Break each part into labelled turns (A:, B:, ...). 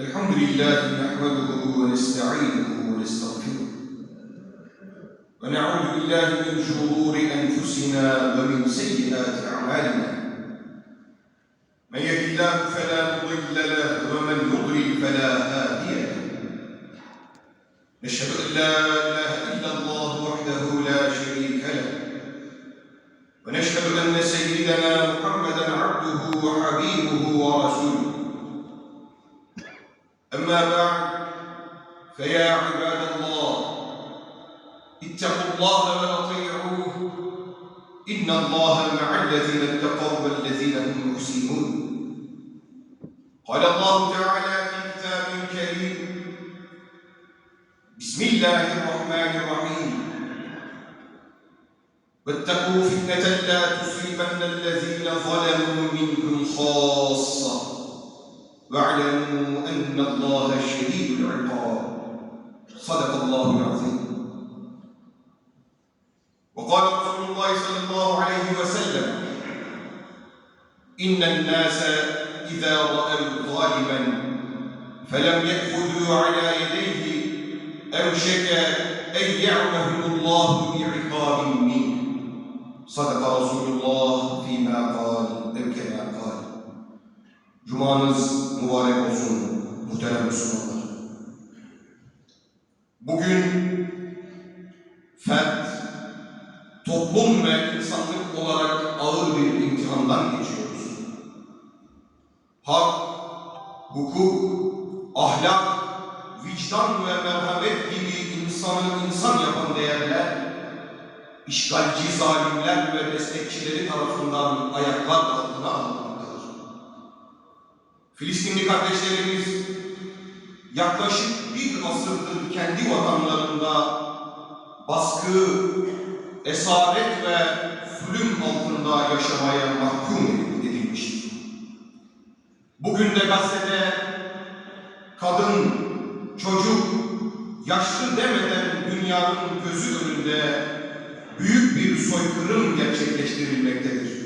A: الحمد لله نحمده ونستعينه ونستغفره. ونعوذ بالله من شرور أنفسنا ومن سيئات أعمالنا. من يهد الله فلا مضل له ومن يضلل فلا هادي له. نشهد أن لا إله إلا الله وحده لا شريك له. ونشهد أن سيدنا محمدا عبده وحبيبه. أما بعد فيا عباد الله اتقوا الله وأطيعوه إن الله مع الذين اتقوا والذين هم محسنون قال الله تعالى في كتابه الكريم بسم الله الرحمن الرحيم. واتقوا فتنة لا تصيبن الذين ظلموا منكم خاصة. واعلموا أن الله شديد العقاب صدق الله العظيم وقال رسول الله صلى الله عليه وسلم إن الناس إذا رأوا ظالما فلم يأخذوا على يديه أوشك أن يعمهم الله بعقاب منه صدق رسول الله فيما قال أو كما قال Cumanız mübarek olsun muhterem Müslümanlar. Bugün fert, toplum ve insanlık olarak ağır bir imtihandan geçiyoruz. Hak, hukuk, ahlak, vicdan ve merhamet gibi insanı insan yapan değerler, işgalci zalimler ve destekçileri tarafından ayaklar altına alınmaktadır. Filistinli kardeşlerimiz yaklaşık bir asırdır kendi vatanlarında baskı, esaret ve zulüm altında yaşamaya mahkum edilmiştir. Bugün de Gazze'de kadın, çocuk, yaşlı demeden dünyanın gözü önünde büyük bir soykırım gerçekleştirilmektedir.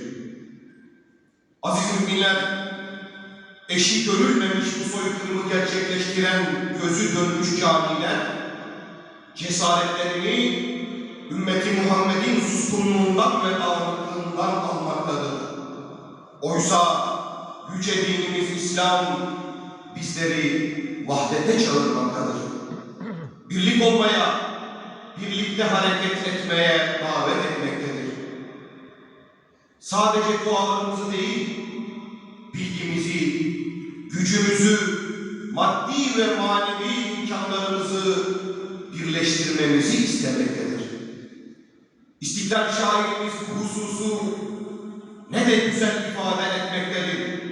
A: Aziz müminler, eşi görülmemiş bu soykırımı gerçekleştiren gözü dönmüş camiler, cesaretlerini ümmeti Muhammed'in suskunluğundan ve dağınıklığından almaktadır. Oysa yüce dinimiz İslam bizleri vahdete çağırmaktadır. Birlik olmaya, birlikte hareket etmeye davet etmektedir. Sadece dualarımızı değil, bilgimizi, gücümüzü, maddi ve manevi imkanlarımızı birleştirmemizi istemektedir. İstiklal şairimiz bu hususu ne de güzel ifade etmektedir.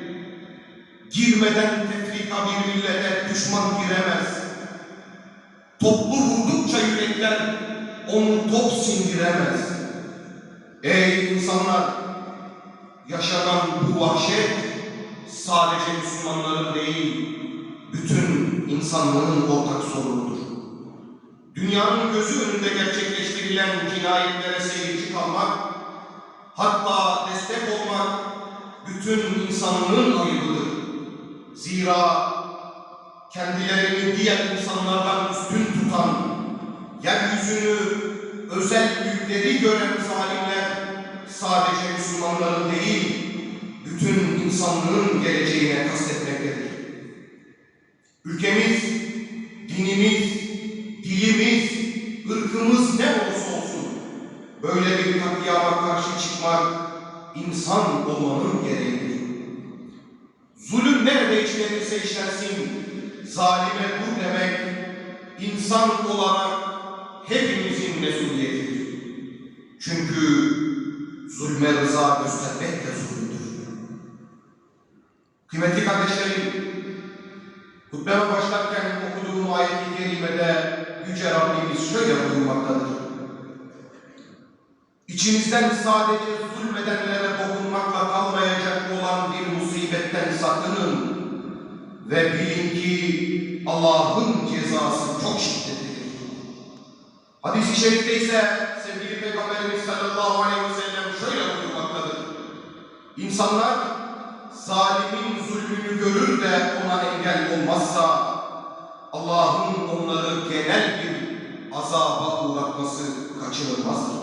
A: Girmeden tefrika bir millete düşman giremez. Toplu vurdukça yürekler onu top sindiremez. Ey insanlar! Yaşanan bu vahşet sadece Müslümanların değil, bütün insanlığın ortak sorunudur. Dünyanın gözü önünde gerçekleştirilen cinayetlere seyirci kalmak, hatta destek olmak bütün insanlığın ayıbıdır. Zira kendilerini diğer insanlardan üstün tutan, yeryüzünü özel mülkleri gören zalimler sadece Müslümanların değil, bütün insanlığın geleceğine kastetmektedir. Ülkemiz, dinimiz, dilimiz, ırkımız ne olursa olsun böyle bir katliama karşı çıkmak insan olmanın gereğidir. Zulüm nerede işlenirse işlensin, zalime dur demek insan olarak hepimizin mesuliyetidir. Çünkü zulme rıza göstermek de zulümdür. Kıymetli kardeşlerim, hutbeme başlarken okuduğum ayet-i kerimede Yüce Rabbimiz şöyle buyurmaktadır. İçinizden sadece zulmedenlere dokunmakla kalmayacak olan bir musibetten sakının ve bilin ki Allah'ın cezası çok şiddetlidir. Hadis-i şerifte ise sevgili Peygamberimiz sallallahu aleyhi ve sellem şöyle buyurmaktadır. İnsanlar zalimin zulmünü görür de ona engel olmazsa Allah'ın onları genel bir azaba uğratması kaçınılmazdır.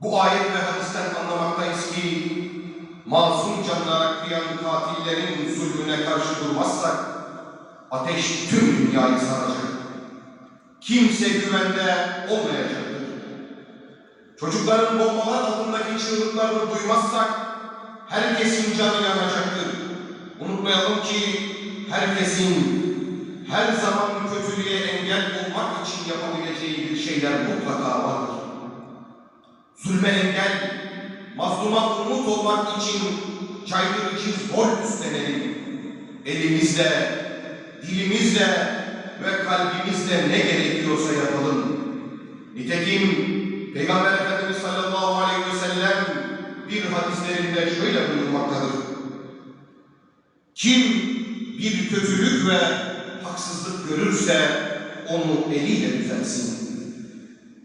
A: Bu ayet ve hadisten anlamaktayız ki masum canlara kıyan katillerin zulmüne karşı durmazsak ateş tüm dünyayı saracak. Kimse güvende olmayacaktır. Çocukların bombalar altındaki çığlıklarını duymazsak herkesin canı yanacaktır. Unutmayalım ki herkesin her zaman kötülüğe engel olmak için yapabileceği bir şeyler mutlaka vardır. Zulme engel, mazluma umut olmak için caydırıcı rol üstlenelim. Elimizle, dilimizle ve kalbimizle ne gerekiyorsa yapalım. Nitekim Peygamber Efendimiz sallallahu aleyhi ve sellem bir hadislerinde şöyle buyurmaktadır. Kim bir kötülük ve haksızlık görürse onu eliyle düzeltsin.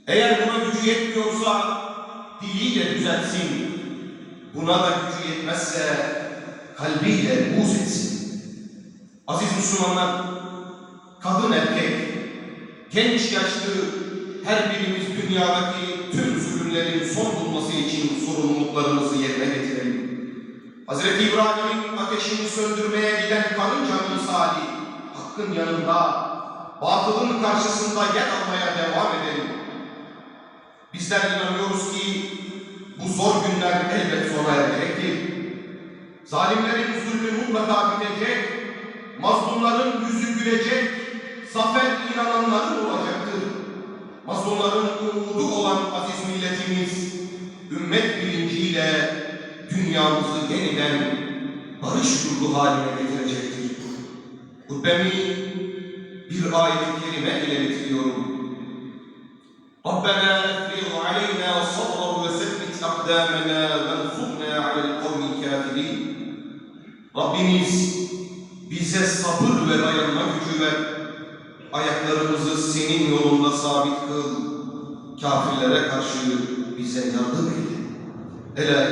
A: Eğer buna gücü yetmiyorsa diliyle düzeltsin. Buna da gücü yetmezse kalbiyle buğz etsin. Aziz Müslümanlar, kadın erkek, genç yaşlı her birimiz dünyadaki tüm zulümlerin son bulması için sorumluluklarımızı yerine getirelim. Hazreti İbrahim'in ateşini söndürmeye giden karınca misali hakkın yanında, batılın karşısında yer almaya devam edelim. Bizler inanıyoruz ki bu zor günler elbet sona erecektir. Zalimlerin zulmü mutlaka bitecek, mazlumların yüzü gülecek, zafer inananların olacaktır. Mazlumların umudu olan aziz milletimiz, ümmet bilinciyle dünyamızı yeniden barış yurdu haline getirecektir. Hutbemi bir ayet-i kerime ile bitiriyorum. ربنا افرغ علينا صبرا وثبت أقدامنا وانصرنا على القوم الكافرين Rabbimiz bize sabır ve dayanma gücü ver. Ayaklarımızı senin yolunda sabit kıl. Kafirlere karşı bize yardım eyle. Ela